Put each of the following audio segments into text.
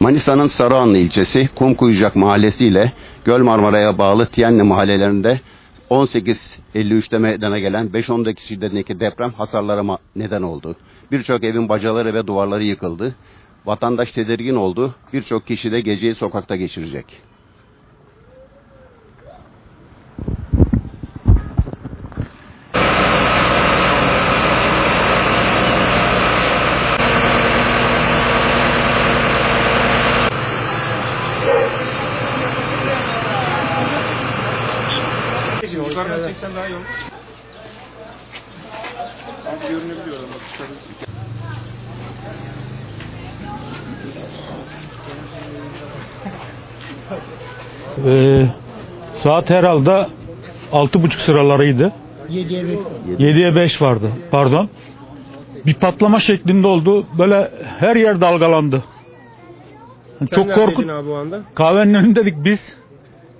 Manisa'nın Sarıhanlı ilçesi Kumkuyucak mahallesi ile Göl Marmara'ya bağlı Tiyenli mahallelerinde 18.53'te meydana gelen 5-10'daki şiddetindeki deprem hasarlara neden oldu. Birçok evin bacaları ve duvarları yıkıldı. Vatandaş tedirgin oldu. Birçok kişi de geceyi sokakta geçirecek. Çeksen daha iyi olur. Görünebiliyor ama dışarı. Ee, saat herhalde altı buçuk sıralarıydı. 7'ye 5 vardı. Pardon. Bir patlama şeklinde oldu. Böyle her yer dalgalandı. Sen Çok abi o anda? Kahvenin önündeydik biz.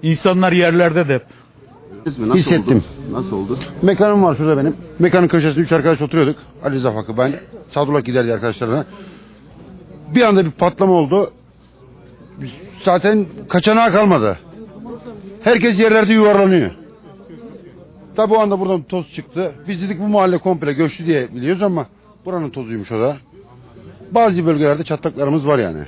İnsanlar yerlerde de hep. Nasıl Hissettim. Oldu? Nasıl oldu? Mekanım var şurada benim. Mekanın köşesinde üç arkadaş oturuyorduk. Ali Zafakı ben. Sadullah giderdi arkadaşlarına. Bir anda bir patlama oldu. Zaten kaçanağı kalmadı. Herkes yerlerde yuvarlanıyor. Tabi o anda buradan toz çıktı. Biz dedik bu mahalle komple göçtü diye biliyoruz ama buranın tozuymuş o da. Bazı bölgelerde çatlaklarımız var yani.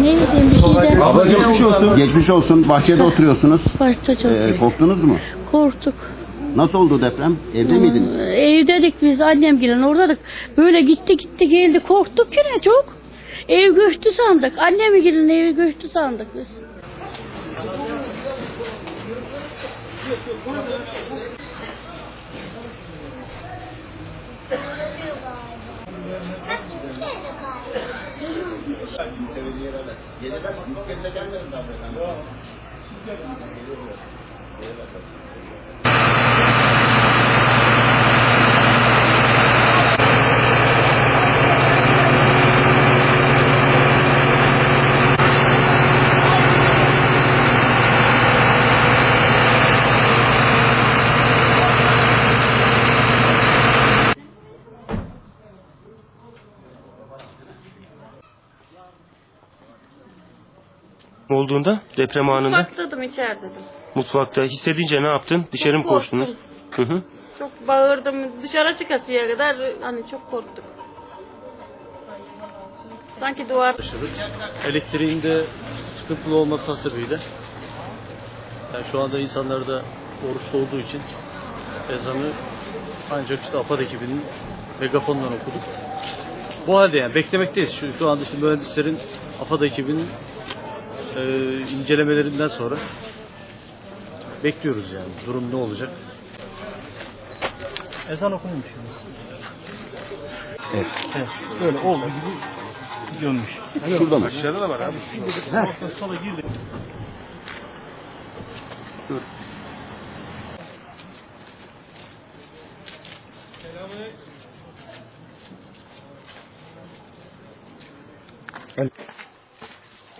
Ne diyeyim bir şey geçmiş olsun. Geçmiş olsun. Bahçede oturuyorsunuz. başta çok Ee, korktunuz mu? korktuk. Nasıl oldu deprem? Evde miydiniz? Evdeydik biz annem gelin oradaydık. Böyle gitti gitti geldi korktuk yine çok. Ev göçtü sandık. Annem gelin evi göçtü sandık biz. 谢谢。Olduğunda deprem anında Mutfaktaydım içerideydim. mutfakta hissedince ne yaptın? Dışarı mı korktum. Hı hı. Çok bağırdım. Dışarı çıkasıya kadar hani çok korktuk. Sanki duvar elektriğinde sıkıntılı olması hasebiyle yani şu anda insanlar da oruçlu olduğu için ezanı ancak işte AFAD ekibinin megafondan okuduk. Bu halde yani beklemekteyiz. Şu, şu anda işte mühendislerin AFAD ekibinin e, incelemelerinden sonra bekliyoruz yani. Durum ne olacak? Ezan okunmuş. Evet. evet. Böyle oldu gibi dönmüş. Şurada mı? Aşağıda da var abi. Sola girdik.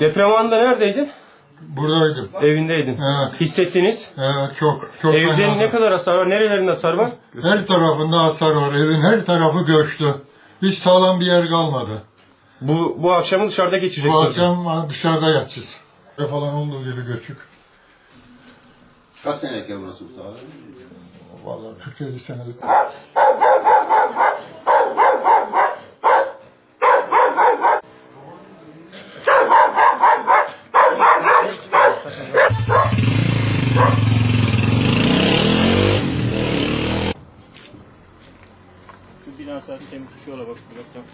Deprem anında neredeydin? Buradaydım. Evindeydin. Evet. Hissettiniz. Evet, çok çok Evde fena. ne kadar hasar var? Nerelerinde hasar var? Her tarafında hasar var. Evin her tarafı göçtü. Hiç sağlam bir yer kalmadı. Bu bu akşamı dışarıda Bu geçireceksiniz. akşam dışarıda yatacağız. Ve falan olduğu gibi göçük. Kaç senelik ev burası Mustafa abi? Vallahi 47 senelik. Cem Kuşoğlu'na başvuracak.